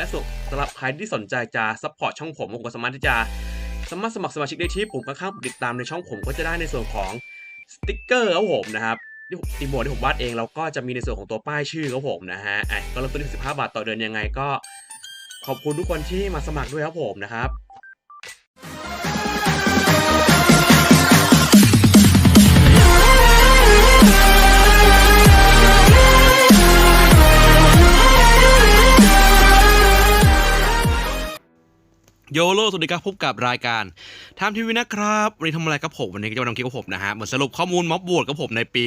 และส่วนสำหรับใครที่สนใจจะซัพพอร์ตช่องผมผมก็สามารถที่จะสามารถสมัครสมาชิกได้ที่ปุ่มข้างๆติดตามในช่องผมก็จะได้ในส่วนของสติ๊กเกอร์ครับผมนะครับที่ตีโมดที่ผมวาดเองแล้วก็จะมีในส่วนของตัวป้ายชื่อครับผมนะฮะอะก็เริ่มต้นที่15 บาทต่อเดือนยังไงก็ ขอบคุณทุกคนที่มาสมัครด้วยครับผมนะครับ โยโลสวัสดีครับพบกับรายการทามทีวีนะครับวันนี้ทำอะไรกับผมวันนี้ก็จะมาทำคลิปกับผมนะฮะเหมือนสรุปข้อมูลม็อบบวตกับผมในปี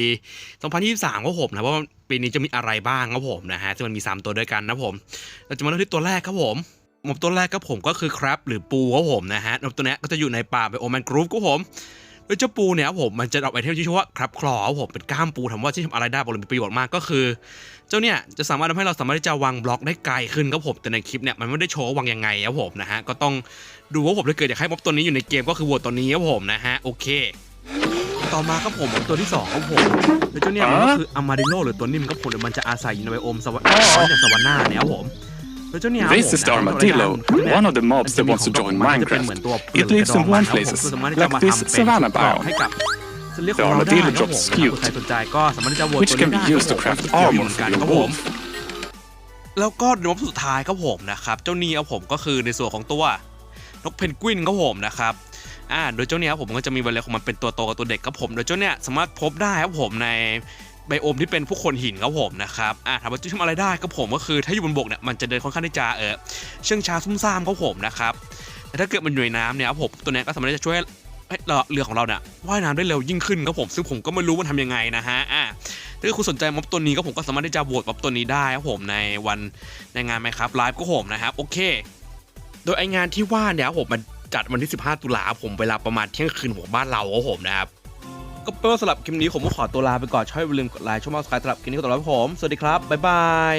2023กับผมนะว่าปีนี้จะมีอะไรบ้างครับผมนะฮะซึ่งมันมี 3 ตัวด้วยกันนะผมเราจะมาเริ่มที่ตัวแรกครับผมม็อบตัวแรกครับผมก็คือครับหรือปูครับผมนะฮะม็อบตัวนี้ก็จะอยู่ในป่าไปโอแมนกรุ๊ปครับผม โดยเจ้าปูเนี่ยครับผมมันจะออกไอเทมที่ชื่อว่าครับคลอครับผมเป็นก้ามปูถาว่าที่ทำอะไรได้บอกเลยมีประโยชน์มากก็คือ เจ้าเนี่ยจะสามารถทำให้เราสามารถที่จะวางบล็อกได้ไกลขึ้นครับผมแต่ในคลิปเนี่ยมันไม่ได้โชว์ว่าวางยังไงครับผมนะฮะก็ต้องดูว่าผมถ้าเกิดอยากให้ม็อบตัวนี้อยู่ในเกมก็คือโหวตัวนี้ครับผมนะฮะโอเคต่อมาครับผมตัวที่สองครับผมโดยเจ้าเนี่ยมันก็คืออามาริโลหรือตัวนิ่มครับผมเดี๋ยวมันจะอาศัยอยู่ในไบโอมสวรรค์จากสวรรค์หน้าเนี่ยครับผม โดยเจ้าเนี่ย This is the armadillo, one of the mobs that wants to join Minecraft. It lives in warm places, like this savanna biome. ให้กับสเลีย The ของเราได้ armadillo ครับผม drops skew, ใครสนใจก็สามารถที่จะโหวต which ตัว can นี้ be ได้ used to ครับ craft ผม armor เหมือน for กัน your ครับผม wolf. แล้วก็ในม็อบสุดท้ายครับผมนะครับ เจ้านี้ครับผมก็คือในส่วนของตัวนกเพนกวินครับผมนะครับอ่าโดยเจ้าเนี้ยครับผมก็จะมีเวลาของมันเป็นตัวโตกับตัวเด็กครับผม โดยเจ้าเนี้ยสามารถพบได้ครับผมใน ไบโอมที่เป็นผู้คนหินครับผมนะครับอ่าถามว่าจะทำอะไรได้ครับผมก็คือถ้าอยู่บนบกเนี่ยมันจะเดินค่อนข้างที่จะเออเชื่องช้าซุ่มซ่ามครับผมนะครับแต่ถ้าเกิดมันอยู่ในน้ำเนี่ยครับผมตัวนี้ก็สามารถจะช่วยให้เรือของเราเนี่ยว่ายน้ำได้เร็วยิ่งขึ้นครับผมซึ่งผมก็ไม่รู้มันทำยังไงนะฮะอ่าถ้าคุณสนใจม็อบตัวนี้ก็ผมก็สามารถที่จะโหวตม็อบตัวนี้ได้ครับผมในวันในงานไหมครับไลฟ์ก็ผมนะครับโอเค โดยไองานที่ว่าเนี่ยครับผมมันจัดวันที่ 15 ตุลาผมเวลาประมาณเที่ยงคืนของบ้านเราครับผมนะครับ ก็เป็นว่าสำหรับคลิปนี้ผมก็ขอตัวลาไปก่อนช่วยอย่าลืมกดไลค์ช่องมาสกายสำหรับคลิปนี้ขอตัวลาไปผม สวัสดีครับ บ๊ายบาย